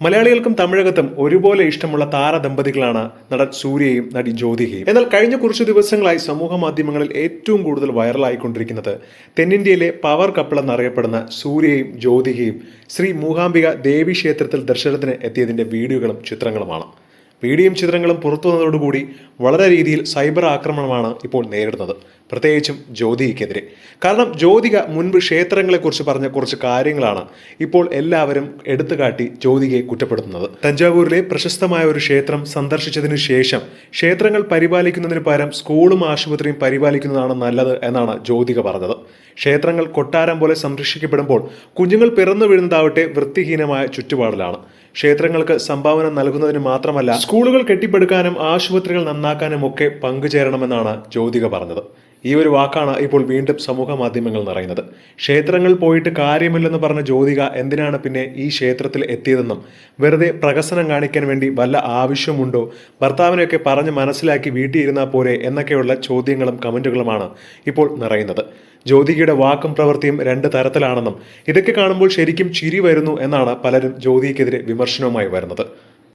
മലയാളികൾക്കും തമിഴകത്തും ഒരുപോലെ ഇഷ്ടമുള്ള താരദമ്പതികളാണ് നടൻ സൂര്യയും നടി ജ്യോതികയും. എന്നാൽ കഴിഞ്ഞ കുറച്ച് ദിവസങ്ങളായി സമൂഹ മാധ്യമങ്ങളിൽ ഏറ്റവും കൂടുതൽ വൈറലായിക്കൊണ്ടിരിക്കുന്നത് തെന്നിന്ത്യയിലെ പവർ കപ്പിൾ എന്നറിയപ്പെടുന്ന സൂര്യയും ജ്യോതികയും ശ്രീ മൂകാംബിക ദേവി ക്ഷേത്രത്തിൽ ദർശനത്തിന് എത്തിയതിന്റെ വീഡിയോകളും ചിത്രങ്ങളുമാണ്. വീഡിയോയും ചിത്രങ്ങളും പുറത്തു വന്നതോടുകൂടി വളരെ രീതിയിൽ സൈബർ ആക്രമണമാണ് ഇപ്പോൾ നേരിടുന്നത്. പ്രത്യേകിച്ചും ജ്യോതികയ്ക്കെതിരെ. കാരണം ജ്യോതിക മുൻപ് ക്ഷേത്രങ്ങളെക്കുറിച്ച് പറഞ്ഞ കുറച്ച് കാര്യങ്ങളാണ് ഇപ്പോൾ എല്ലാവരും എടുത്തുകാട്ടി ജ്യോതികയെ കുറ്റപ്പെടുത്തുന്നത്. തഞ്ചാവൂരിലെ പ്രശസ്തമായ ഒരു ക്ഷേത്രം സന്ദർശിച്ചതിന് ശേഷം ക്ഷേത്രങ്ങൾ പരിപാലിക്കുന്നതിന് പകരം സ്കൂളും ആശുപത്രിയും പരിപാലിക്കുന്നതാണ് നല്ലത് എന്നാണ് ജ്യോതിക പറഞ്ഞത്. ക്ഷേത്രങ്ങൾ കൊട്ടാരം പോലെ സംരക്ഷിക്കപ്പെടുമ്പോൾ കുഞ്ഞുങ്ങൾ പിറന്നു വീഴുന്നതാവട്ടെ വൃത്തിഹീനമായ ചുറ്റുപാടിലാണ്. ക്ഷേത്രങ്ങൾക്ക് സംഭാവന നൽകുന്നതിന് മാത്രമല്ല സ്കൂളുകൾ കെട്ടിപ്പടുക്കാനും ആശുപത്രികൾ നന്നാക്കാനും ഒക്കെ പങ്കുചേരണമെന്നാണ് ജ്യോതിക പറഞ്ഞത്. ഈ ഒരു വാക്കാണ് ഇപ്പോൾ വീണ്ടും സമൂഹ മാധ്യമങ്ങൾ നിറയുന്നത്. ക്ഷേത്രങ്ങൾ പോയിട്ട് കാര്യമില്ലെന്ന് പറഞ്ഞ ജ്യോതിക എന്തിനാണ് പിന്നെ ഈ ക്ഷേത്രത്തിൽ എത്തിയതെന്നും വെറുതെ പ്രകസനം കാണിക്കാൻ വേണ്ടി വല്ല ആവശ്യമുണ്ടോ ഭർത്താവിനെയൊക്കെ പറഞ്ഞ് മനസ്സിലാക്കി വീട്ടിൽ ഇരുന്നാൽ പോരെ എന്നൊക്കെയുള്ള ചോദ്യങ്ങളും കമന്റുകളുമാണ് ഇപ്പോൾ നിറയുന്നത്. ജ്യോതികയുടെ വാക്കും പ്രവൃത്തിയും രണ്ട് തരത്തിലാണെന്നും ഇതൊക്കെ കാണുമ്പോൾ ശരിക്കും ചിരി വരുന്നു എന്നാണ് പലരും ജ്യോതിക്കെതിരെ വിമർശനവുമായി വരുന്നത്.